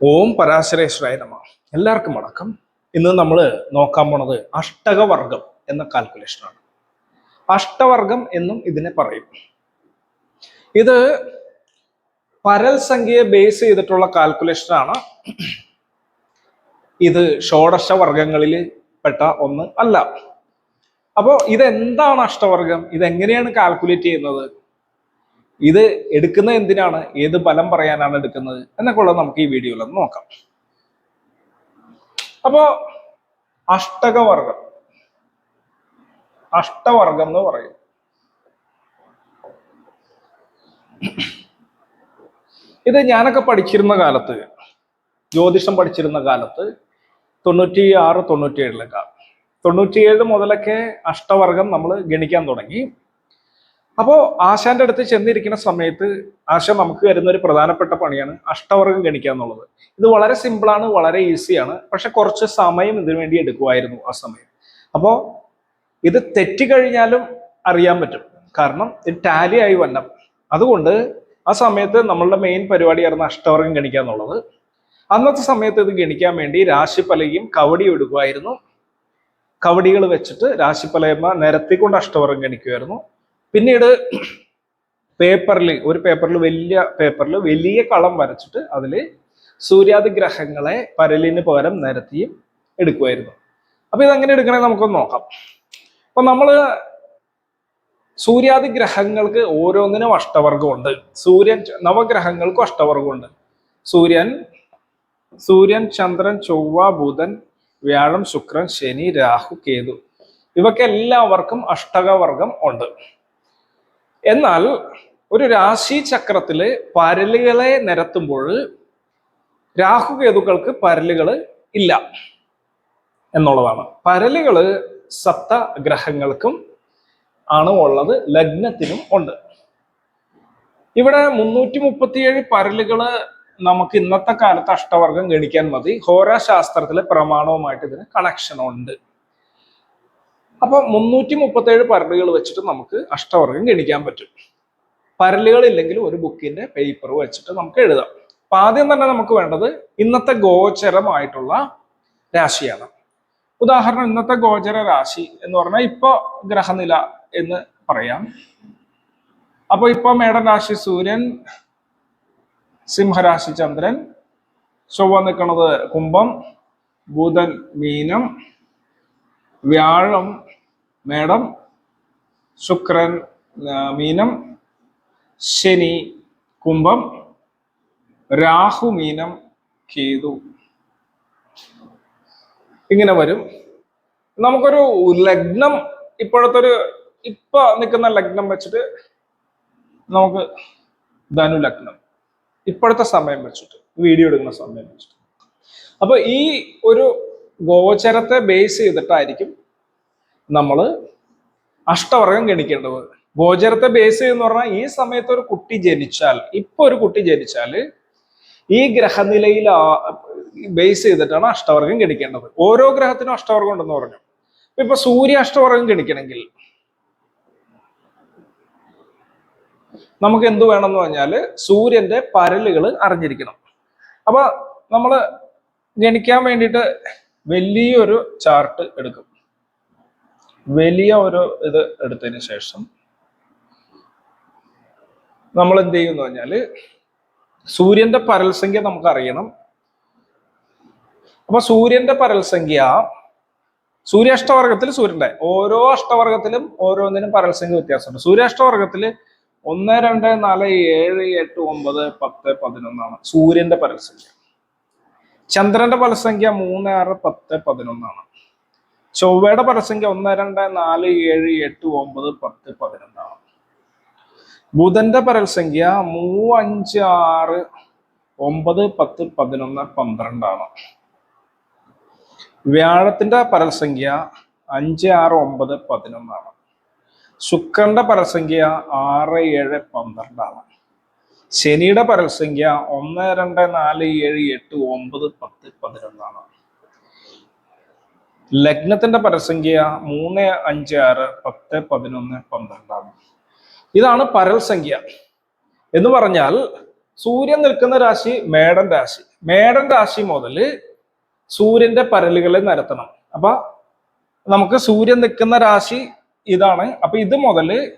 ഓം പരാശരേശ്വരായ നമ. എല്ലാവർക്കും വണക്കം. ഇന്ന് നമ്മൾ നോക്കാൻ പോണത് അഷ്ടകവർഗം എന്ന കാൽക്കുലേഷനാണ് അഷ്ടവർഗം എന്നും ഇതിനെ പറയും. ഇത് പരൽ സംഖ്യയെ ബേസ് ചെയ്തിട്ടുള്ള കാൽക്കുലേഷനാണ് ഇത് ഷോഡശ വർഗങ്ങളിൽ പെട്ട ഒന്ന് അല്ല. അപ്പോൾ ഇതെന്താണ് അഷ്ടവർഗം? ഇതെങ്ങനെയാണ് കാൽക്കുലേറ്റ് ചെയ്യുന്നത്? ഇത് എടുക്കുന്നത് എന്തിനാണ്? ഏത് ഫലം പറയാനാണ് എടുക്കുന്നത്? എന്നൊക്കെ ഉള്ളത് നമുക്ക് ഈ വീഡിയോയിൽ ഒന്ന് നോക്കാം. അപ്പോ അഷ്ടകവർഗം. അഷ്ടവർഗം എന്ന് പറയും. ഇത് ഞാനൊക്കെ പഠിച്ചിരുന്ന കാലത്ത് ജ്യോതിഷം പഠിച്ചിരുന്ന കാലത്ത് തൊണ്ണൂറ്റി ആറ് തൊണ്ണൂറ്റി ഏഴിലൊക്കെ തൊണ്ണൂറ്റിയേഴ് മുതലൊക്കെ അഷ്ടവർഗം നമ്മൾ ഗണിക്കാൻ തുടങ്ങി. അപ്പോൾ ആശാന്റെ അടുത്ത് ചെന്നിരിക്കുന്ന സമയത്ത് ആശ നമുക്ക് വരുന്ന ഒരു പ്രധാനപ്പെട്ട പണിയാണ് അഷ്ടവർഗം ഗണിക്കുക എന്നുള്ളത്. ഇത് വളരെ സിമ്പിളാണ് വളരെ ഈസിയാണ് പക്ഷെ കുറച്ച് സമയം ഇതിനു വേണ്ടി എടുക്കുമായിരുന്നു ആ സമയം. അപ്പോൾ ഇത് തെറ്റിക്കഴിഞ്ഞാലും അറിയാൻ പറ്റും. കാരണം ഇത് ടാലി ആയി വന്ന അതുകൊണ്ട് ആ സമയത്ത് നമ്മളുടെ മെയിൻ പരിപാടിയായിരുന്നു അഷ്ടവർഗം ഗണിക്കുക എന്നുള്ളത്. അന്നത്തെ സമയത്ത് ഇത് ഗണിക്കാൻ വേണ്ടി രാശിപ്പലകയും കവടിയും എടുക്കുമായിരുന്നു. കവടികൾ വെച്ചിട്ട് രാശിപ്പലയമ്മ നിരത്തിക്കൊണ്ട് അഷ്ടവർഗം ഗണിക്കുമായിരുന്നു. പിന്നീട് പേപ്പറിൽ ഒരു പേപ്പറിൽ വലിയ പേപ്പറിൽ വലിയ കളം വരച്ചിട്ട് അതിൽ സൂര്യാദി ഗ്രഹങ്ങളെ പരലിന് പകരം നിരത്തിയും എടുക്കുമായിരുന്നു അപ്പൊ ഇതെങ്ങനെ എടുക്കണേ നമുക്കൊന്ന് നോക്കാം. അപ്പൊ നമ്മൾ സൂര്യാദി ഗ്രഹങ്ങൾക്ക് ഓരോന്നിനും അഷ്ടവർഗമുണ്ട് സൂര്യൻ നവഗ്രഹങ്ങൾക്കും അഷ്ടവർഗമുണ്ട് സൂര്യൻ സൂര്യൻ ചന്ദ്രൻ ചൊവ്വ ബുധൻ വ്യാഴം ശുക്രൻ ശനി രാഹു കേതു. ഇവക്കെല്ലാവർക്കും അഷ്ടകവർഗം ഉണ്ട്. എന്നാൽ ഒരു രാശി ചക്രത്തിൽ പരലുകളെ നിരത്തുമ്പോൾ രാഹുകേതുക്കൾക്ക് പരലുകൾ ഇല്ല എന്നുള്ളതാണ്. പരലുകൾ സപ്ത ഗ്രഹങ്ങൾക്കും ആണ് ഉള്ളത് ലഗ്നത്തിനും ഉണ്ട്. ഇവിടെ മുന്നൂറ്റി മുപ്പത്തിയേഴ് പരലുകൾ നമുക്ക് ഇന്നത്തെ കാലത്ത് അഷ്ടവർഗം ഗണിക്കാൻ മതി. ഹോരാശാസ്ത്രത്തിലെ പ്രമാണവുമായിട്ട് ഇതിന് കണക്ഷൻ ഉണ്ട്. അപ്പൊ മുന്നൂറ്റി മുപ്പത്തേഴ് പരലുകൾ വെച്ചിട്ട് നമുക്ക് അഷ്ടവർഗം ഗണിക്കാൻ പറ്റും. പരലുകൾ ഇല്ലെങ്കിൽ ഒരു ബുക്കിന്റെ പേപ്പർ വെച്ചിട്ട് നമുക്ക് എഴുതാം. അപ്പൊ ആദ്യം തന്നെ നമുക്ക് വേണ്ടത് ഇന്നത്തെ ഗോചരമായിട്ടുള്ള രാശിയാണ്. ഉദാഹരണം ഇന്നത്തെ ഗോചര രാശി എന്ന് പറഞ്ഞാൽ ഇപ്പൊ ഗ്രഹനില എന്ന് പറയാം. അപ്പൊ ഇപ്പൊ മേടൻ രാശി സൂര്യൻ സിംഹരാശി ചന്ദ്രൻ ചൊവ്വ നിൽക്കുന്നത് കുംഭം ബുധൻ മീനം വ്യാഴം മേടം ശുക്രൻ മീനം ശനി കുംഭം രാഹു മീനം കേതു. ഇങ്ങനെ വരും. നമുക്കൊരു ലഗ്നം ഇപ്പോഴത്തെ ഒരു ഇപ്പൊ നിൽക്കുന്ന ലഗ്നം വെച്ചിട്ട് നമുക്ക് ധനു ലഗ്നം. ഇപ്പോഴത്തെ സമയം വെച്ചിട്ട് വീഡിയോ എടുക്കുന്ന സമയം വെച്ചിട്ട്. അപ്പൊ ഈ ഒരു ഗോചരത്തെ ബേസ് ചെയ്തിട്ടായിരിക്കും നമ്മൾ അഷ്ടവർഗം ഗണിക്കേണ്ടത്. ഗോചരത്തെ ബേസ് ചെയ്തെന്ന് പറഞ്ഞാൽ ഈ സമയത്ത് ഒരു കുട്ടി ജനിച്ചാൽ ഇപ്പൊ ഒരു കുട്ടി ജനിച്ചാൽ ഈ ഗ്രഹനിലയിൽ ബേസ് ചെയ്തിട്ടാണ് അഷ്ടവർഗം ഗണിക്കേണ്ടത്. ഓരോ ഗ്രഹത്തിനും അഷ്ടവർഗം ഉണ്ടെന്ന് പറഞ്ഞു. ഇപ്പൊ സൂര്യ അഷ്ടവർഗം ഗണിക്കണമെങ്കിൽ നമുക്ക് എന്ത് വേണമെന്ന് പറഞ്ഞാൽ സൂര്യന്റെ പരലുകൾ അറിഞ്ഞിരിക്കണം. അപ്പൊ നമ്മൾ ഗണിക്കാൻ വേണ്ടിയിട്ട് വലിയൊരു ചാർട്ട് എടുക്കും. വലിയ ഒരു ഇത് എടുത്തതിന് ശേഷം നമ്മൾ എന്ത് ചെയ്യുന്നു പറഞ്ഞാൽ സൂര്യന്റെ പരൽസംഖ്യ നമുക്ക് അറിയണം. അപ്പൊ സൂര്യന്റെ പരൽസംഖ്യ സൂര്യ അഷ്ടവർഗത്തിൽ സൂര്യന്റെ ഓരോ അഷ്ടവർഗത്തിലും ഓരോന്നിനും പരൽസംഖ്യ വ്യത്യാസമുണ്ട്. സൂര്യ അഷ്ടവർഗത്തിൽ ഒന്ന് രണ്ട് നാല് ഏഴ് എട്ട് ഒമ്പത് പത്ത് പതിനൊന്നാണ് സൂര്യന്റെ പരൽസംഖ്യ. ചന്ദ്രന്റെ പലസംഖ്യ മൂന്ന് ആറ് പത്ത് പതിനൊന്നാണ്. ചൊവ്വയുടെ പലസംഖ്യ ഒന്ന് രണ്ട് നാല് ഏഴ് എട്ട് ഒമ്പത് പത്ത് പതിനൊന്നാണ്. ബുധന്റെ പരൽസംഖ്യ മൂ അഞ്ച് ആറ് ഒമ്പത് പത്ത് പതിനൊന്ന് പന്ത്രണ്ടാണ്. വ്യാഴത്തിന്റെ പരൽസംഖ്യ അഞ്ച് ആറ് ഒമ്പത് പതിനൊന്നാണ്. ശുക്രന്റെ പരസംഖ്യ ആറ് ഏഴ് പന്ത്രണ്ടാണ്. ശനിയുടെ പരൽസംഖ്യ ഒന്ന് രണ്ട് നാല് ഏഴ് എട്ട് ഒമ്പത് പത്ത് പതിനൊന്നാണ്. ലഗ്നത്തിന്റെ പരസംഖ്യ മൂന്ന് അഞ്ച് ആറ് പത്ത് പതിനൊന്ന് പന്ത്രണ്ടാണ്. ഇതാണ് പരൽസംഖ്യ. എന്ന് പറഞ്ഞാൽ സൂര്യൻ നിൽക്കുന്ന രാശി മേടൻ രാശി. മേടൻ രാശി മുതൽ സൂര്യന്റെ പരലുകളെ നിരത്തണം. അപ്പൊ നമുക്ക് സൂര്യൻ നിൽക്കുന്ന രാശി ഇതാണ്. അപ്പൊ ഇത് മുതൽ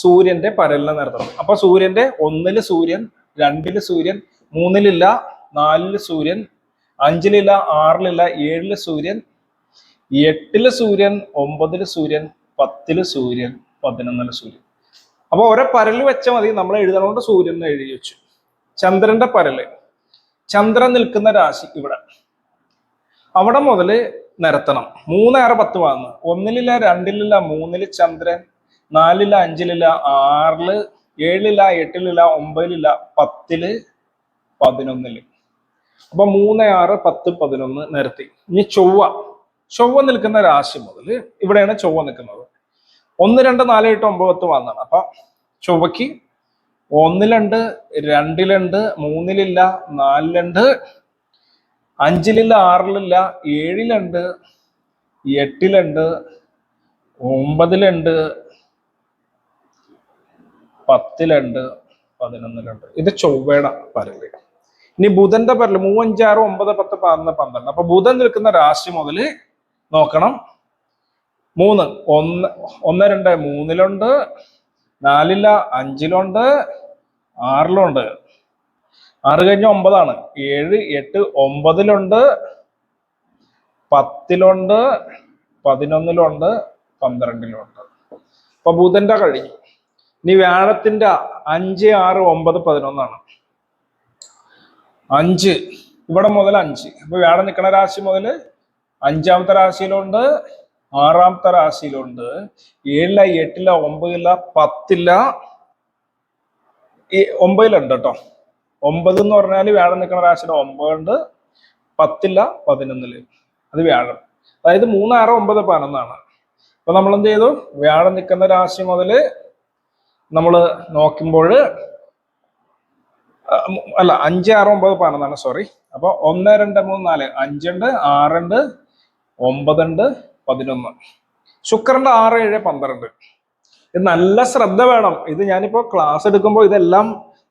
സൂര്യന്റെ പരലിനെ നിരത്തണം അപ്പൊ സൂര്യന്റെ ഒന്നിൽ സൂര്യൻ രണ്ടിൽ സൂര്യൻ മൂന്നിലില്ല നാലിൽ സൂര്യൻ അഞ്ചിലില്ല ആറിലില്ല ഏഴിൽ സൂര്യൻ എട്ടിൽ സൂര്യൻ ഒമ്പതിൽ സൂര്യൻ പത്തിൽ സൂര്യൻ പതിനൊന്നിൽ സൂര്യൻ. അപ്പൊ ഓരോ പരൽ വെച്ച മതി. നമ്മൾ എഴുതണോണ്ട് സൂര്യൻ എഴുതി വെച്ചു. ചന്ദ്രന്റെ പരൽ. ചന്ദ്രൻ നിൽക്കുന്ന രാശി ഇവിടെ. അവിടെ മുതൽ നിരത്തണം. ആറ് പത്ത് വാങ്ങുന്നു ഒന്നിലില്ല രണ്ടിലില്ല മൂന്നിൽ ചന്ദ്രൻ നാലില്ല അഞ്ചിലില്ല ആറിൽ ഏഴിലില്ല എട്ടിലില്ല ഒമ്പതിലില്ല പത്തിൽ പതിനൊന്നിൽ. അപ്പൊ മൂന്ന് ആറ് പത്ത് പതിനൊന്ന് നിരത്തി. ഇനി ചൊവ്വ. ചൊവ്വ നിൽക്കുന്ന രാശി മുതൽ ഇവിടെയാണ് ചൊവ്വ നിൽക്കുന്നത്. ഒന്ന് രണ്ട് നാല് എട്ട് ഒമ്പത് പത്ത് വന്നാണ് അപ്പൊ ചൊവ്വയ്ക്ക് ഒന്നിലുണ്ട് രണ്ടിലുണ്ട് മൂന്നിലില്ല നാലിലുണ്ട് അഞ്ചിലില്ല ആറിലില്ല ഏഴിലുണ്ട് എട്ടിലുണ്ട് ഒമ്പതിലുണ്ട് പത്തിലുണ്ട് പതിനൊന്നിലുണ്ട്. ഇത് ചൊവ്വയുടെ പരൽ. ഇനി ബുധന്റെ പരൽ മൂവഞ്ചാറ് ഒമ്പത് പത്ത് പതിനൊന്ന് പന്ത്രണ്ട്. അപ്പൊ ബുധൻ നിൽക്കുന്ന രാശി മുതൽ നോക്കണം. മൂന്ന് ഒന്ന് ഒന്ന് രണ്ട് മൂന്നിലുണ്ട് നാലില്ല അഞ്ചിലുണ്ട് ആറിലുണ്ട്. ആറ് കഴിഞ്ഞ ഒമ്പതാണ്. ഏഴ് എട്ട് ഒമ്പതിലുണ്ട് പത്തിലുണ്ട് പതിനൊന്നിലുണ്ട് പന്ത്രണ്ടിലുണ്ട്. അപ്പൊ ബുധന്റെ കഴിഞ്ഞു. ഇനി വ്യാഴത്തിന്റെ അഞ്ച് ആറ് ഒമ്പത് പതിനൊന്നാണ്. അഞ്ച്. ഇവിടെ മുതൽ അഞ്ച്. അപ്പൊ വ്യാഴം നിൽക്കുന്ന രാശി മുതൽ അഞ്ചാമത്തെ രാശിയിലുണ്ട് ആറാമത്തെ രാശിയിലുണ്ട്. ഏഴില എട്ടില ഒമ്പതില പത്തില്ല ഒമ്പതിലുണ്ട് കേട്ടോ. ഒമ്പത് എന്ന് പറഞ്ഞാൽ വ്യാഴം നിൽക്കുന്ന രാശിയുടെ ഒമ്പതുണ്ട് പത്തില്ല പതിനൊന്നിൽ. അത് വ്യാഴം. അതായത് മൂന്ന് ആറ് ഒമ്പത് പതിനൊന്നാണ്. അപ്പൊ നമ്മൾ എന്ത് ചെയ്തു? വ്യാഴം നിൽക്കുന്ന രാശി മുതൽ നമ്മൾ നോക്കുമ്പോൾ അല്ല അഞ്ച് ആറ് ഒമ്പത് പതിനൊന്നാണ് സോറി അപ്പൊ ഒന്ന് രണ്ട് മൂന്ന് നാല് അഞ്ചുണ്ട് ആറുണ്ട് ഒമ്പതുണ്ട് പതിനൊന്ന്. ശുക്രന്റെ ആറ് ഏഴ് പന്ത്രണ്ട്. ഇത് നല്ല ശ്രദ്ധ വേണം. ഇത് ഞാനിപ്പോ ക്ലാസ് എടുക്കുമ്പോൾ ഇതെല്ലാം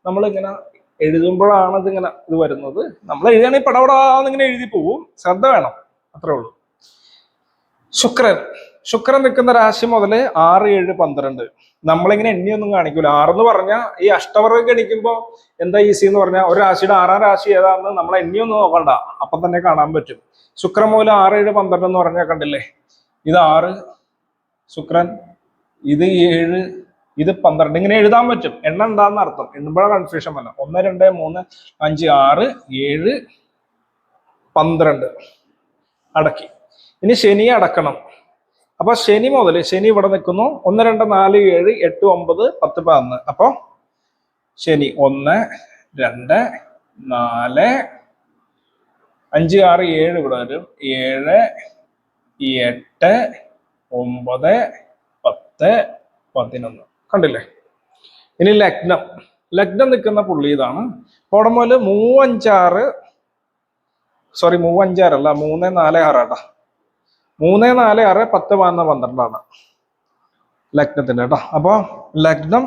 നമ്മൾ ഇങ്ങനെ എഴുതുമ്പോഴാണ് ഇതിങ്ങനെ ഇത് വരുന്നത്. നമ്മൾ എഴുതുകയാണെങ്കിൽ പടപടാന്ന് ഇങ്ങനെ എഴുതി പോവും. ശ്രദ്ധ വേണം. അത്രേ ഉള്ളൂ. ശുക്രൻ. ശുക്രൻ നിൽക്കുന്ന രാശി മുതൽ ആറ് ഏഴ് പന്ത്രണ്ട്. നമ്മളിങ്ങനെ എണ്ണിയൊന്നും കാണിക്കൂല. എന്ന് പറഞ്ഞാൽ ഈ അഷ്ടവർഗം ഗണിക്കുമ്പോൾ എന്താ ഈസി എന്ന് പറഞ്ഞാൽ ഒരു രാശിയുടെ ആറാം രാശി ഏതാണെന്ന് നമ്മൾ എണ്ണിയൊന്നും നോക്കണ്ട. അപ്പം തന്നെ കാണാൻ പറ്റും. ശുക്രൻ മുതൽ ആറ് ഏഴ് പന്ത്രണ്ട് എന്ന് പറഞ്ഞാൽ കണ്ടില്ലേ? ഇത് ആറ് ശുക്രൻ ഇത് ഏഴ് ഇത് പന്ത്രണ്ട്. ഇങ്ങനെ എഴുതാൻ പറ്റും. എണ്ണ ഉണ്ടാകുന്ന അർത്ഥം. എണ്ണുമ്പോഴാണ് കൺഫ്യൂഷൻ വല്ല ഒന്ന് രണ്ട് മൂന്ന് അഞ്ച് ആറ് ഏഴ് പന്ത്രണ്ട്. അടക്കി. ഇനി ശനി അടക്കണം. അപ്പൊ ശനി മുതൽ ശനി ഇവിടെ നിൽക്കുന്നു ഒന്ന് രണ്ട് നാല് ഏഴ് എട്ട് ഒമ്പത് പത്ത് പതിനൊന്ന്. അപ്പോൾ ശനി ഒന്ന് രണ്ട് നാല് അഞ്ച് ആറ് ഏഴ് ഇവിടെ വരും. ഏഴ് എട്ട് ഒമ്പത് പത്ത് പതിനൊന്ന്. കണ്ടില്ലേ? ഇനി ലഗ്നം. ലഗ്നം നിൽക്കുന്ന പുള്ളി ഇതാണ്. പോടമോൽ മൂവഞ്ചാറ് സോറി മൂവഞ്ചാറല്ല മൂന്ന് നാല് ആറാട്ടാ മൂന്ന് നാല് ആറ് പത്ത് പതിനൊന്ന് പന്ത്രണ്ടാണ് ലഗ്നത്തിന്റെ കേട്ടോ. അപ്പൊ ലഗ്നം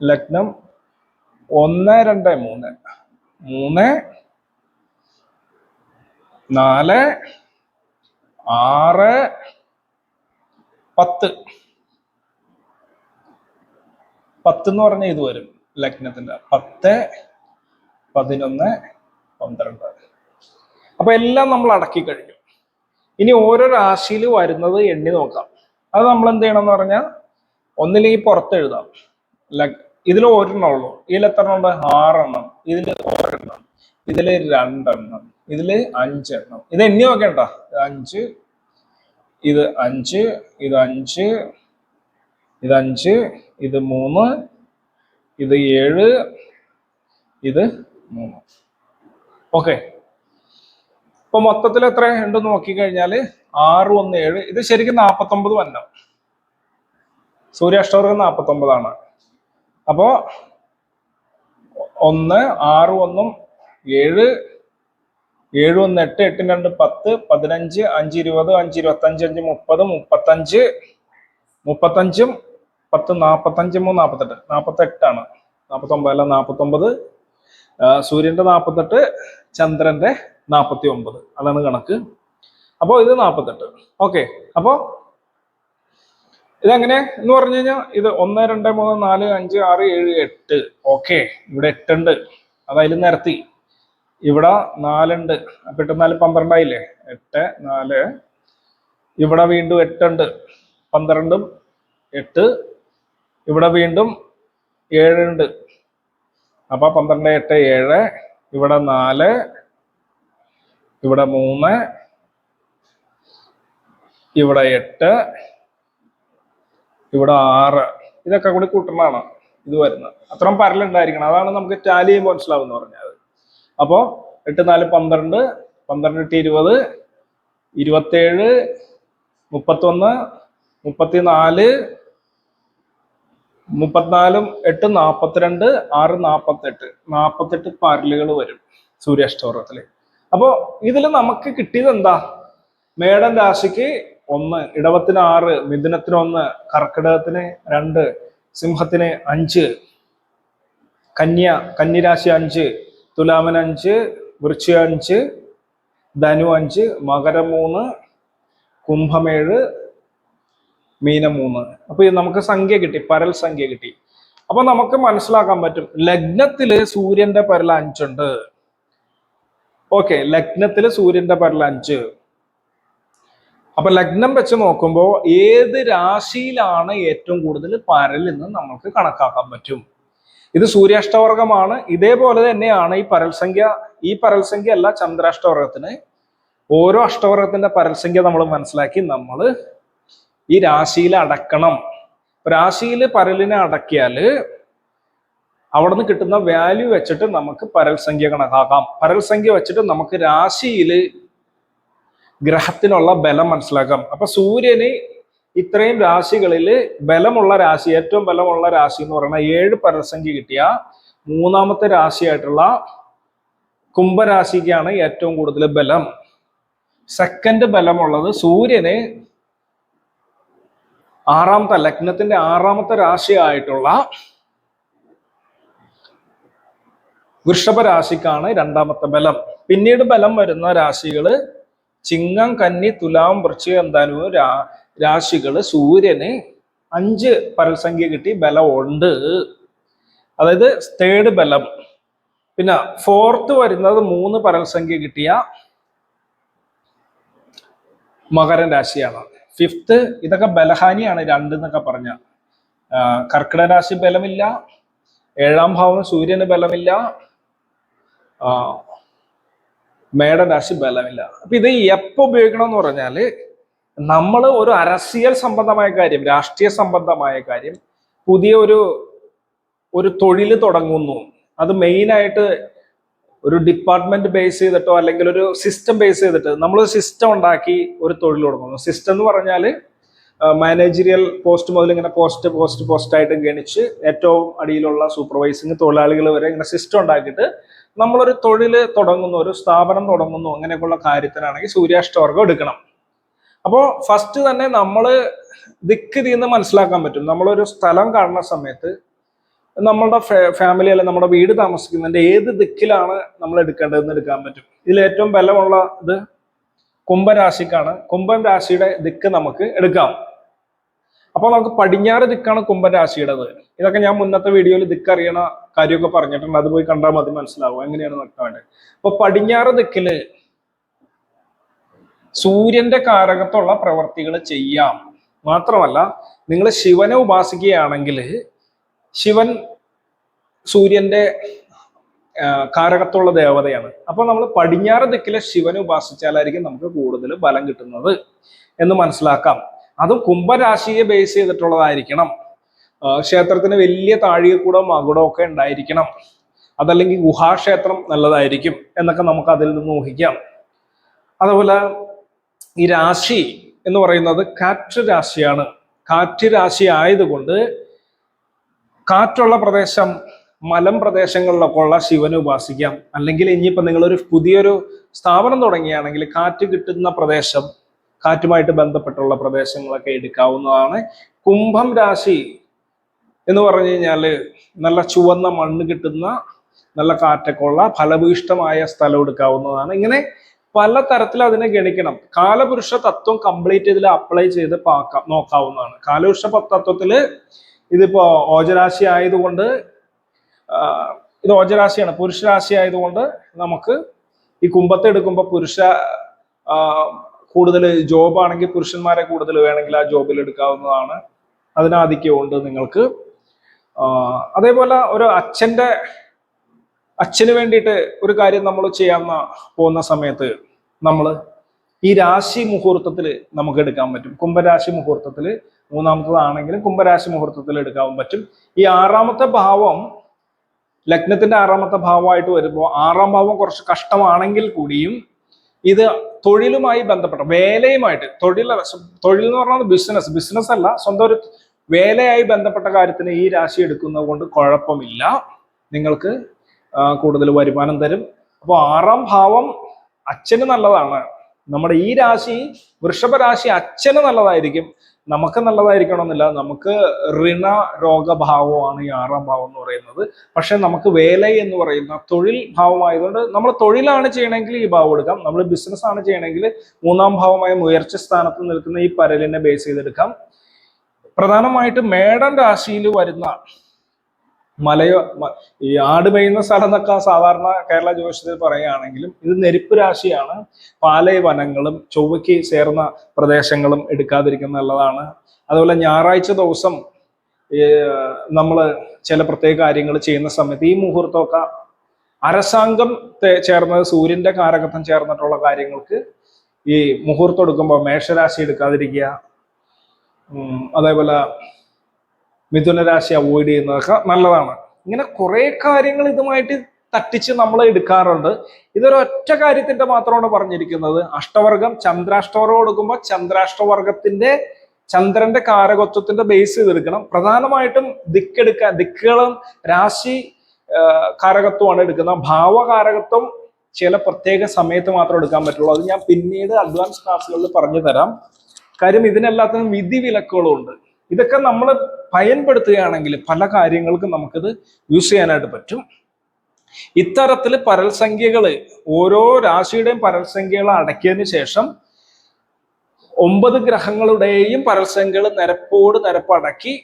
ലഗ്നം ഒന്ന് രണ്ട് മൂന്ന്. മൂന്ന് നാല് ആറ് പത്ത്. പത്ത് എന്ന് പറഞ്ഞ ഇത് വരും ലഗ്നത്തിന്റെ. പത്ത് പതിനൊന്ന് പന്ത്രണ്ട്. അപ്പൊ എല്ലാം നമ്മൾ അടക്കി കഴിഞ്ഞു. ഇനി ഓരോ രാശിയിൽ വരുന്നത് എണ്ണി നോക്കാം. അത് നമ്മൾ എന്ത് ചെയ്യണം എന്ന് പറഞ്ഞാൽ ഒന്നില്ലെങ്കിൽ പുറത്ത് ലൈക്ക് ഇതിൽ ഒരെണ്ണം ഉള്ളൂ. ഇതിൽ എത്ര ഉണ്ട്? ആറെണ്ണം. ഇതിൽ ഒരെണ്ണം. ഇതിൽ രണ്ടെണ്ണം. ഇതിൽ അഞ്ചെണ്ണം. ഇത് എണ്ണി നോക്കേണ്ട. ഇത് അഞ്ച് ഇത് അഞ്ച് ഇത് അഞ്ച് ഇത് അഞ്ച് ഇത് മൂന്ന് ഇത് ഏഴ് ഇത് മൂന്ന്. ഓക്കെ. ഇപ്പൊ മൊത്തത്തിൽ എത്ര ഉണ്ടെന്ന് നോക്കിക്കഴിഞ്ഞാൽ ആറ് ഒന്ന് ഏഴ്. ഇത് ശരിക്കും നാപ്പത്തൊമ്പത് വന്നം. സൂര്യാഷ്ടവർഗം നാപ്പത്തൊമ്പതാണ്. അപ്പോ ഒന്ന് ആറ് ഒന്നും ഏഴ് ഏഴ് ഒന്ന് എട്ട് എട്ട് രണ്ട് പത്ത് പതിനഞ്ച് അഞ്ച് ഇരുപത് അഞ്ച് ഇരുപത്തഞ്ച് അഞ്ച് മുപ്പത് മുപ്പത്തഞ്ച് മുപ്പത്തഞ്ചും പത്ത് നാപ്പത്തഞ്ച് മൂന്ന് നാപ്പത്തെട്ട്. നാപ്പത്തെട്ടാണ്. നാപ്പത്തൊമ്പത് അല്ല നാപ്പത്തൊമ്പത്. സൂര്യന്റെ നാൽപ്പത്തെട്ട് ചന്ദ്രന്റെ നാൽപ്പത്തി ഒമ്പത് അതാണ് കണക്ക്. അപ്പോൾ ഇത് നാൽപ്പത്തെട്ട് ഓക്കെ. അപ്പോൾ ഇതെങ്ങനെ? എന്ന് പറഞ്ഞു കഴിഞ്ഞാൽ ഇത് ഒന്ന് രണ്ട് മൂന്ന് നാല് അഞ്ച് ആറ് ഏഴ് എട്ട്. ഓക്കെ. ഇവിടെ എട്ടുണ്ട്. അതായത് നിരത്തി. ഇവിടെ നാലുണ്ട്. അപ്പൊ എട്ട് നാല് പന്ത്രണ്ടായില്ലേ? എട്ട് നാല്. ഇവിടെ വീണ്ടും എട്ടുണ്ട്. പന്ത്രണ്ടും എട്ട്. ഇവിടെ വീണ്ടും ഏഴുണ്ട്. അപ്പൊ പന്ത്രണ്ട് എട്ട് ഏഴ്. ഇവിടെ നാല്. ഇവിടെ മൂന്ന് ഇവിടെ എട്ട് ഇവിടെ ആറ്. ഇതൊക്കെ കൂടി കൂട്ടണതാണ് ഇത് വരുന്നത്. അത്രയും പരലുണ്ടായിരിക്കണം. അതാണ് നമുക്ക് ടാലി മനസ്സിലാവുന്ന പറഞ്ഞത്. അപ്പോ എട്ട് നാല് പന്ത്രണ്ട് പന്ത്രണ്ട് എട്ട് ഇരുപത് ഇരുപത്തേഴ് മുപ്പത്തൊന്ന് മുപ്പത്തിനാല് മുപ്പത്തിനാലും എട്ട് നാൽപ്പത്തിരണ്ട് ആറ് നാൽപ്പത്തെട്ട് നാൽപ്പത്തെട്ട് പരലുകൾ വരും സൂര്യാഷ്ടോറത്തിൽ അപ്പോ ഇതിൽ നമുക്ക് കിട്ടിയത് എന്താ? മേടൻ രാശിക്ക് ഒന്ന് ഇടവത്തിന് ആറ് മിഥുനത്തിന് ഒന്ന് കർക്കിടകത്തിന് രണ്ട് സിംഹത്തിന് അഞ്ച് കന്യ കന്യരാശി അഞ്ച് തുലാമൻ അഞ്ച് വൃശ്ചിക അഞ്ച് ധനു അഞ്ച് മകരം മൂന്ന് കുംഭമേഴ് മീനം മൂന്ന്. അപ്പൊ നമുക്ക് സംഖ്യ കിട്ടി പരൽ സംഖ്യ കിട്ടി. അപ്പൊ നമുക്ക് മനസ്സിലാക്കാൻ പറ്റും ലഗ്നത്തിൽ സൂര്യന്റെ പരൽ അഞ്ചുണ്ട്. ഓക്കെ ലഗ്നത്തിൽ സൂര്യന്റെ പരൽ അഞ്ച്. അപ്പൊ ലഗ്നം വെച്ച് നോക്കുമ്പോൾ ഏത് രാശിയിലാണ് ഏറ്റവും കൂടുതൽ പരൽ എന്ന് നമുക്ക് കണക്കാക്കാൻ പറ്റും. ഇത് സൂര്യാഷ്ടവർഗമാണ്. ഇതേപോലെ തന്നെയാണ് ഈ പരൽസംഖ്യ ഈ പരൽസംഖ്യ അല്ല ചന്ദ്രാഷ്ടവർഗത്തിന്. ഓരോ അഷ്ടവർഗത്തിന്റെ പരൽസംഖ്യ നമ്മൾ മനസ്സിലാക്കി നമ്മൾ ഈ രാശിയിൽ അടക്കണം. രാശിയിൽ പരലിനെ അടക്കിയാൽ അവിടെ നിന്ന് കിട്ടുന്ന വാല്യൂ വെച്ചിട്ട് നമുക്ക് പരൽസംഖ്യ കണക്കാക്കാം. പരൽസംഖ്യ വെച്ചിട്ട് നമുക്ക് രാശിയിൽ ഗ്രഹത്തിനുള്ള ബലം മനസ്സിലാക്കാം. അപ്പൊ സൂര്യന് ഇത്രയും രാശികളിൽ ബലമുള്ള രാശി ഏറ്റവും ബലമുള്ള രാശി എന്ന് പറയുന്നത് ഏഴ് പരസംഖ്യ കിട്ടിയ മൂന്നാമത്തെ രാശിയായിട്ടുള്ള കുംഭരാശിക്കാണ് ഏറ്റവും കൂടുതൽ ബലം. സെക്കൻഡ് ബലമുള്ളത് സൂര്യന് ആറാമത്തെ ലഗ്നത്തിന്റെ ആറാമത്തെ രാശിയായിട്ടുള്ള വൃഷഭ രാശിക്കാണ് രണ്ടാമത്തെ ബലം. പിന്നീട് ബലം വരുന്ന രാശികൾ ചിങ്ങം കന്നി തുലാം വൃശ്ചികം ധനു രാ രാശികൾ സൂര്യന് അഞ്ച് പരസംഖ്യ കിട്ടി ബലമുണ്ട്. അതായത് തേർഡ് ബലം. പിന്നെ ഫോർത്ത് വരുന്നത് മൂന്ന് പരൽസംഖ്യ കിട്ടിയ മകരൻ രാശിയാണ്. ഫിഫ്ത്ത് ഇതൊക്കെ ബലഹാനിയാണ് രണ്ട് എന്നൊക്കെ പറഞ്ഞ. കർക്കിടക രാശി ബലമില്ല. ഏഴാം ഭാവം സൂര്യന് ബലമില്ല. ആ, മേടൻ രാശി ബലമില്ല. അപ്പൊ ഇത് എപ്പോ ഉപയോഗിക്കണം എന്ന് പറഞ്ഞാൽ നമ്മൾ ഒരു അരസിയൽ സംബന്ധമായ കാര്യം രാഷ്ട്രീയ സംബന്ധമായ കാര്യം പുതിയ ഒരു ഒരു തൊഴിൽ തുടങ്ങുന്നു. അത് മെയിനായിട്ട് ഒരു ഡിപ്പാർട്ട്മെന്റ് ബേസ് ചെയ്തിട്ടോ അല്ലെങ്കിൽ ഒരു സിസ്റ്റം ബേസ് ചെയ്തിട്ട് നമ്മൾ സിസ്റ്റം ഉണ്ടാക്കി ഒരു തൊഴിൽ തുടങ്ങുന്നു. സിസ്റ്റം എന്ന് പറഞ്ഞാൽ മാനേജറിയൽ പോസ്റ്റ് മുതൽ ഇങ്ങനെ പോസ്റ്റ് പോസ്റ്റ് പോസ്റ്റ് ആയിട്ട് ഗണിച്ച് ഏറ്റവും അടിയിലുള്ള സൂപ്പർവൈസിങ് തൊഴിലാളികൾ വരെ ഇങ്ങനെ സിസ്റ്റം ഉണ്ടാക്കിയിട്ട് നമ്മളൊരു തൊഴിൽ തുടങ്ങുന്നു ഒരു സ്ഥാപനം തുടങ്ങുന്നു അങ്ങനെയൊക്കെയുള്ള കാര്യത്തിനാണെങ്കിൽ സൂര്യാഷ്ടവർഗം എടുക്കണം. അപ്പോൾ ഫസ്റ്റ് തന്നെ നമ്മൾ ദിക്ക് നിന്ന് മനസ്സിലാക്കാൻ പറ്റും. നമ്മളൊരു സ്ഥലം കാണുന്ന സമയത്ത് നമ്മളുടെ ഫാമിലി അല്ലെങ്കിൽ നമ്മുടെ വീട് താമസിക്കുന്നതിന്റെ ഏത് ദിക്കിലാണ് നമ്മൾ എടുക്കേണ്ടതെന്ന് എടുക്കാൻ പറ്റും. ഇതിൽ ഏറ്റവും ബലമുള്ള ഇത് കുംഭരാശിക്കാണ്. കുംഭം രാശിയുടെ ദിക്ക് നമുക്ക് എടുക്കാം. അപ്പോൾ നമുക്ക് പടിഞ്ഞാറ് ദിക്കാണ് കുംഭം രാശിയുടേത്. ഇതൊക്കെ ഞാൻ മുന്നത്തെ വീഡിയോയിൽ ദിക്ക് അറിയണ കാര്യമൊക്കെ പറഞ്ഞിട്ടുണ്ട്. അത് പോയി കണ്ടാൽ മതി മനസ്സിലാവും. എങ്ങനെയാണ് നോക്കാൻ വേണ്ടത് അപ്പൊ പടിഞ്ഞാറ് ദിക്കിൽ സൂര്യന്റെ കാരകത്തുള്ള പ്രവർത്തികൾ ചെയ്യാം. മാത്രമല്ല നിങ്ങൾ ശിവനെ ഉപാസിക്കുകയാണെങ്കിൽ ശിവൻ സൂര്യന്റെ കാരകത്തുള്ള ദേവതയാണ്. അപ്പോൾ നമ്മൾ പടിഞ്ഞാറ് ദിക്കിലെ ശിവനെ ഉപാസിച്ചാലായിരിക്കും നമുക്ക് കൂടുതൽ ബലം കിട്ടുന്നത് എന്ന് മനസ്സിലാക്കാം. അതും കുംഭരാശിയെ ബേസ് ചെയ്തിട്ടുള്ളതായിരിക്കണം. ക്ഷേത്രത്തിന് വലിയ താഴികക്കൂടം മകുടോ ഒക്കെ ഉണ്ടായിരിക്കണം. അതല്ലെങ്കിൽ ഗുഹാക്ഷേത്രം നല്ലതായിരിക്കും എന്നൊക്കെ നമുക്ക് അതിൽ നിന്ന് ഊഹിക്കാം. അതുപോലെ ഈ രാശി എന്ന് പറയുന്നത് കാറ്റ് രാശിയാണ്. കാറ്റ് രാശി ആയതുകൊണ്ട് കാറ്റുള്ള പ്രദേശം മലം പ്രദേശങ്ങളിലൊക്കെ ഉള്ള ശിവനെ ഉപാസിക്കാം. അല്ലെങ്കിൽ ഇനിയിപ്പോൾ നിങ്ങളൊരു പുതിയൊരു സ്ഥാപനം തുടങ്ങിയാണെങ്കിൽ കാറ്റ് കിട്ടുന്ന പ്രദേശം കാറ്റുമായിട്ട് ബന്ധപ്പെട്ടുള്ള പ്രദേശങ്ങളൊക്കെ എടുക്കാവുന്നതാണ്. കുംഭം രാശി എന്ന് പറഞ്ഞു കഴിഞ്ഞാൽ നല്ല ചുവന്ന മണ്ണ് കിട്ടുന്ന നല്ല കാറ്റൊക്കെ ഉള്ള ഫലഭീഷ്ടമായ സ്ഥലം എടുക്കാവുന്നതാണ്. ഇങ്ങനെ പല തരത്തിൽ അതിനെ ഗണിക്കണം. കാലപുരുഷ തത്വം കംപ്ലീറ്റ് ഇതിൽ അപ്ലൈ ചെയ്ത് പാക്കാം നോക്കാവുന്നതാണ്. കാലപുരുഷ തത്വത്തിൽ ഇതിപ്പോ ഓജരാശി ആയതുകൊണ്ട് ഇത് ഓജരാശിയാണ്. പുരുഷരാശി ആയതുകൊണ്ട് നമുക്ക് ഈ കുംഭത്തെ എടുക്കുമ്പോൾ പുരുഷ കൂടുതൽ ജോബ് ആണെങ്കിൽ പുരുഷന്മാരെ കൂടുതൽ വേണമെങ്കിൽ ആ ജോബിൽ എടുക്കാവുന്നതാണ് അതിന് ആധിക്യമുണ്ട് നിങ്ങൾക്ക് അതേപോലെ ഒരു അച്ഛന്റെ അച്ഛന് വേണ്ടിയിട്ട് ഒരു കാര്യം നമ്മൾ ചെയ്യാൻ പോകുന്ന സമയത്ത് നമ്മൾ ഈ രാശി മുഹൂർത്തത്തിൽ നമുക്ക് എടുക്കാൻ പറ്റും. കുംഭരാശി മുഹൂർത്തത്തിൽ മൂന്നാമത്തതാണെങ്കിലും കുംഭരാശി മുഹൂർത്തത്തിൽ എടുക്കാൻ പറ്റും. ഈ ആറാമത്തെ ഭാവം ലഗ്നത്തിന്റെ ആറാമത്തെ ഭാവമായിട്ട് വരുമ്പോൾ ആറാം ഭാവം കുറച്ച് കഷ്ടമാണെങ്കിൽ കൂടിയും ഇത് തൊഴിലുമായി ബന്ധപ്പെട്ട വേലയുമായിട്ട് തൊഴിൽ തൊഴിൽ എന്ന് പറഞ്ഞാൽ ബിസിനസ് ബിസിനസ് അല്ല സ്വന്തം ഒരു വേലയായി ബന്ധപ്പെട്ട കാര്യത്തിന് ഈ രാശി എടുക്കുന്നത് കൊണ്ട് കുഴപ്പമില്ല. നിങ്ങൾക്ക് കൂടുതൽ വരുമാനം തരും. അപ്പോൾ ആറാം ഭാവം അച്ഛന് നല്ലതാണ്. നമ്മുടെ ഈ രാശി വൃഷഭ രാശി അച്ഛന് നല്ലതായിരിക്കും. നമുക്ക് നല്ലതായിരിക്കണമെന്നില്ല. നമുക്ക് ഋണ രോഗഭാവമാണ് ഈ ആറാം ഭാവം എന്ന് പറയുന്നത്. പക്ഷെ നമുക്ക് വേല എന്ന് പറയുന്ന തൊഴിൽ ഭാവമായതുകൊണ്ട് നമ്മൾ തൊഴിലാണ് ചെയ്യണമെങ്കിൽ ഈ ഭാവം എടുക്കാം. നമ്മൾ ബിസിനസ് ആണ് ചെയ്യണമെങ്കിൽ മൂന്നാം ഭാവമായ ഉയർച്ച സ്ഥാനത്ത് നിൽക്കുന്ന ഈ പരലിനെ ബേസ് ചെയ്തെടുക്കാം. പ്രധാനമായിട്ടും മേടൻ രാശിയിൽ വരുന്ന മലയോ ഈ ആട് മേയുന്ന സ്ഥലം എന്നൊക്കെ സാധാരണ കേരള ജ്യോതിഷത്തിൽ പറയുകയാണെങ്കിലും ഇത് നെരുപ്പ് രാശിയാണ്. പാലയ വനങ്ങളും ചൊവ്വയ്ക്ക് ചേർന്ന പ്രദേശങ്ങളും എടുക്കാതിരിക്കുന്ന നല്ലതാണ്. അതുപോലെ ഞായറാഴ്ച ദിവസം നമ്മൾ ചില പ്രത്യേക കാര്യങ്ങൾ ചെയ്യുന്ന സമയത്ത് ഈ മുഹൂർത്തമൊക്കെ അരസാംഗം ചേർന്നത് സൂര്യന്റെ കാരകത്വം ചേർന്നിട്ടുള്ള കാര്യങ്ങൾക്ക് ഈ മുഹൂർത്തം എടുക്കുമ്പോൾ മേഷരാശി എടുക്കാതിരിക്കുക. അതേപോലെ മിഥുന രാശി അവോയ്ഡ് ചെയ്യുന്നതൊക്കെ നല്ലതാണ്. ഇങ്ങനെ കുറെ കാര്യങ്ങൾ ഇതുമായിട്ട് തട്ടിച്ച് നമ്മൾ എടുക്കാറുണ്ട്. ഇതൊരൊറ്റ കാര്യത്തിന്റെ മാത്രമാണ് പറഞ്ഞിരിക്കുന്നത്. അഷ്ടവർഗം ചന്ദ്രാഷ്ടവർഗം കൊടുക്കുമ്പോൾ ചന്ദ്രാഷ്ടവർഗത്തിന്റെ ചന്ദ്രന്റെ കാരകത്വത്തിന്റെ ബേസ് ചെയ്തെടുക്കണം. പ്രധാനമായിട്ടും ദിക്കെടുക്കാൻ ദിക്കുകളും രാശി കാരകത്വമാണ് എടുക്കുന്നത്. ഭാവകാരകത്വം ചില പ്രത്യേക സമയത്ത് മാത്രം എടുക്കാൻ പറ്റുള്ളൂ. അത് ഞാൻ പിന്നീട് അഡ്വാൻസ് ക്ലാസ്സുകളിൽ പറഞ്ഞു തരാം കാര്യം ഇതിനെല്ലാത്തിനും വിധി വിലക്കുകളും ഉണ്ട് ഇതൊക്കെ നമ്മൾ പയൻപെടുത്തുകയാണെങ്കിൽ പല കാര്യങ്ങൾക്കും നമുക്കിത് യൂസ് ചെയ്യാനായിട്ട് പറ്റും. ഇത്തരത്തിൽ പരൽസംഖ്യകൾ ഓരോ രാശിയുടെയും പരൽസംഖ്യകൾ അടക്കിയതിന് ശേഷം ഒമ്പത് ഗ്രഹങ്ങളുടെയും പരൽസംഖ്യകൾ നിരപ്പോട് നിരപ്പടക്കി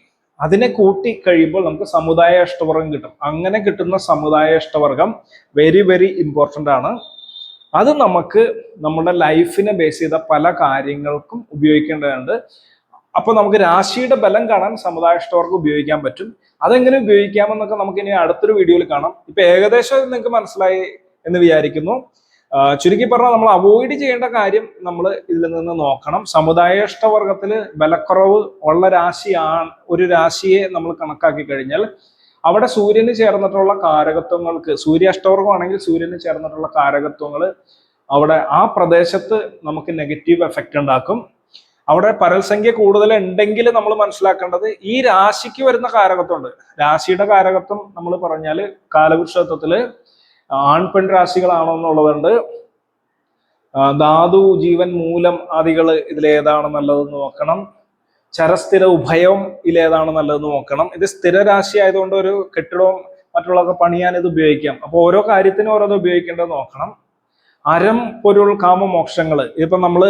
അതിനെ കൂട്ടി കഴിയുമ്പോൾ നമുക്ക് സമുദായ അഷ്ടവർഗം കിട്ടും. അങ്ങനെ കിട്ടുന്ന സമുദായ അഷ്ടവർഗം വെരി വെരി ഇമ്പോർട്ടന്റ് ആണ്. അത് നമുക്ക് നമ്മുടെ ലൈഫിനെ ബേസ് ചെയ്ത പല കാര്യങ്ങൾക്കും ഉപയോഗിക്കേണ്ടതുണ്ട്. അപ്പൊ നമുക്ക് രാശിയുടെ ബലം കാണാൻ സമുദായഷ്ടവർക്ക് ഉപയോഗിക്കാൻ പറ്റും. അതെങ്ങനെ ഉപയോഗിക്കാമെന്നൊക്കെ നമുക്ക് ഇനി അടുത്തൊരു വീഡിയോയിൽ കാണാം. ഇപ്പൊ ഏകദേശം നിങ്ങൾക്ക് മനസ്സിലായി എന്ന് വിചാരിക്കുന്നു. ചുരുക്കി പറഞ്ഞാൽ നമ്മൾ അവോയ്ഡ് ചെയ്യേണ്ട കാര്യം നമ്മൾ ഇതിൽ നിന്ന് നോക്കണം. സമുദായഷ്ടവർഗത്തിൽ ബലക്കുറവ് ഉള്ള രാശിയാണ് ഒരു രാശിയെ നമ്മൾ കണക്കാക്കി കഴിഞ്ഞാൽ അവിടെ സൂര്യന് ചേർന്നിട്ടുള്ള കാരകത്വങ്ങൾക്ക് സൂര്യാഷ്ടവർഗമാണെങ്കിൽ സൂര്യന് ചേർന്നിട്ടുള്ള കാരകത്വങ്ങൾ അവിടെ ആ പ്രദേശത്ത് നമുക്ക് നെഗറ്റീവ് എഫക്റ്റ് ഉണ്ടാക്കും. അവിടെ പരൽസംഖ്യ കൂടുതൽ ഉണ്ടെങ്കിൽ നമ്മൾ മനസ്സിലാക്കേണ്ടത് ഈ രാശിക്ക് വരുന്ന കാരകത്വമുണ്ട്. രാശിയുടെ കാരകത്വം നമ്മൾ പറഞ്ഞാൽ കാലപുരുഷത്വത്തിൽ ആൺ പെൺ രാശികളാണോ എന്നുള്ളതുണ്ട്. ധാതു ജീവൻ മൂലം ആദികൾ ഇതിലേതാണ് നല്ലതെന്ന് നോക്കണം. ചരസ്ഥിര ഉഭയം ഇതിലേതാണ് നല്ലതെന്ന് നോക്കണം. ഇത് സ്ഥിരരാശി ആയതുകൊണ്ട് ഒരു കെട്ടിടവും മറ്റുള്ളതൊക്കെ പണിയാൻ ഇത് ഉപയോഗിക്കാം. അപ്പോൾ ഓരോ കാര്യത്തിനും ഓരോന്ന് ഉപയോഗിക്കേണ്ടത് നോക്കണം. അരം പൊരുൾ കാമ മോക്ഷങ്ങൾ ഇതിപ്പോ നമ്മൾ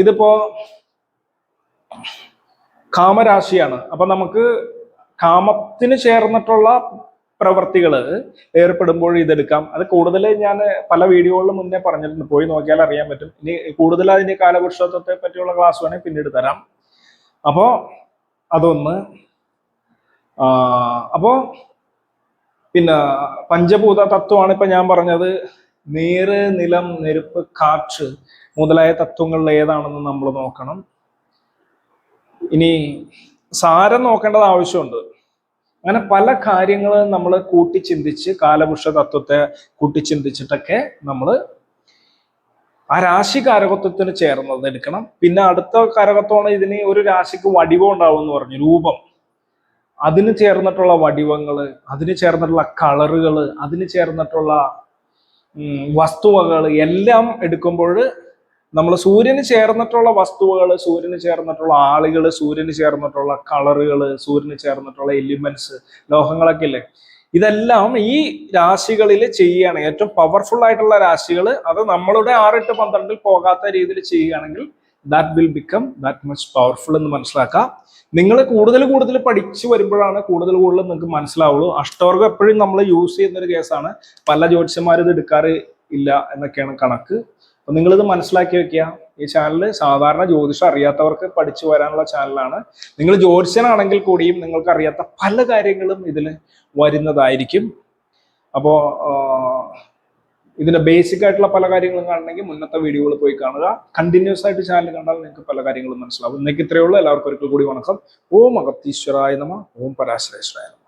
ഇതിപ്പോ കാമരാശിയാണ്. അപ്പൊ നമുക്ക് കാമത്തിന് ചേർന്നിട്ടുള്ള പ്രവർത്തികൾ ഏർപ്പെടുമ്പോൾ ഇതെടുക്കാം. അത് കൂടുതൽ ഞാൻ പല വീഡിയോകളിലും മുന്നേ പറഞ്ഞിട്ടുണ്ട്. പോയി നോക്കിയാൽ അറിയാൻ പറ്റും. ഇനി കൂടുതൽ അതിന്റെ കാലപുരുഷത്വത്തെ പറ്റിയുള്ള ക്ലാസ് വേണമെങ്കിൽ പിന്നീട് തരാം. അപ്പോ അതൊന്ന് അപ്പോ പിന്നെ പഞ്ചഭൂത തത്വമാണ് ഇപ്പൊ ഞാൻ പറഞ്ഞത്. നീര് നിലം നെരുപ്പ് കാറ്റ് മുതലായ തത്വങ്ങളിൽ ഏതാണെന്ന് നമ്മൾ നോക്കണം. ഇനി സാരം നോക്കേണ്ടത് ആവശ്യമുണ്ട്. അങ്ങനെ പല കാര്യങ്ങൾ നമ്മൾ കൂട്ടിച്ചിന്തിച്ച് കാലപുരുഷ തത്വത്തെ കൂട്ടിച്ചിന്തിച്ചിട്ടൊക്കെ നമ്മൾ ആ രാശി കാരകത്വത്തിന് ചേർന്നത് എടുക്കണം. പിന്നെ അടുത്ത കാരകത്വമാണ് ഇതിന് ഒരു രാശിക്ക് വടിവം ഉണ്ടാവും എന്ന് പറഞ്ഞു രൂപം. അതിന് ചേർന്നിട്ടുള്ള വടിവങ്ങൾ അതിന് ചേർന്നിട്ടുള്ള കളറുകൾ അതിന് ചേർന്നിട്ടുള്ള വസ്തുവകൾ എല്ലാം എടുക്കുമ്പോൾ നമ്മൾ സൂര്യന് ചേർന്നിട്ടുള്ള വസ്തുവകൾ സൂര്യന് ചേർന്നിട്ടുള്ള ആളുകൾ സൂര്യന് ചേർന്നിട്ടുള്ള കളറുകൾ സൂര്യന് ചേർന്നിട്ടുള്ള എലിമെന്റ്സ് ലോഹങ്ങളൊക്കെ ഇല്ലേ? ഇതെല്ലാം ഈ രാശികളിൽ ചെയ്യുകയാണ്. ഏറ്റവും പവർഫുൾ ആയിട്ടുള്ള രാശികൾ അത് നമ്മളുടെ ആറെട്ട് പന്ത്രണ്ടിൽ പോകാത്ത രീതിയിൽ ചെയ്യുകയാണെങ്കിൽ that will become that much powerful എന്ന് മനസ്സിലാക്കാം. നിങ്ങൾ കൂടുതൽ കൂടുതൽ പഠിച്ചു വരുമ്പോഴാണ് കൂടുതൽ കൂടുതൽ നിങ്ങൾക്ക് മനസ്സിലാവുള്ളൂ. അഷ്ടവർഗം എപ്പോഴും നമ്മൾ യൂസ് ചെയ്യുന്ന ഒരു കേസാണ് പല ജ്യോതിഷന്മാരും ഇത് എടുക്കാറ് ഇല്ല എന്നൊക്കെയാണ് കണക്ക്. അപ്പൊ നിങ്ങളിത് മനസ്സിലാക്കി വെക്കുക. ഈ ചാനൽ സാധാരണ ജ്യോതിഷം അറിയാത്തവർക്ക് പഠിച്ചു വരാനുള്ള ചാനലാണ് നിങ്ങൾ ജ്യോതിഷനാണെങ്കിൽ കൂടിയും നിങ്ങൾക്ക് അറിയാത്ത പല കാര്യങ്ങളും ഇതിൽ വരുന്നതായിരിക്കും. അപ്പോൾ ഇതിന്റെ ബേസിക് ആയിട്ടുള്ള പല കാര്യങ്ങളും കാണണമെങ്കിൽ മുന്നത്തെ വീഡിയോകൾ പോയി കാണുക. കണ്ടിന്യൂസ് ആയിട്ട് ചാനൽ കണ്ടാൽ നിങ്ങൾക്ക് പല കാര്യങ്ങളും മനസ്സിലാവും. ഇന്നേക്ക് ഇത്രയേ ഉള്ളൂ. എല്ലാവർക്കും ഒരിക്കൽ കൂടി വണക്കം. ഓം അഗത്തീശ്വരായ നമ. ഓം പരാശ്രേശ്വരായ നമഃ.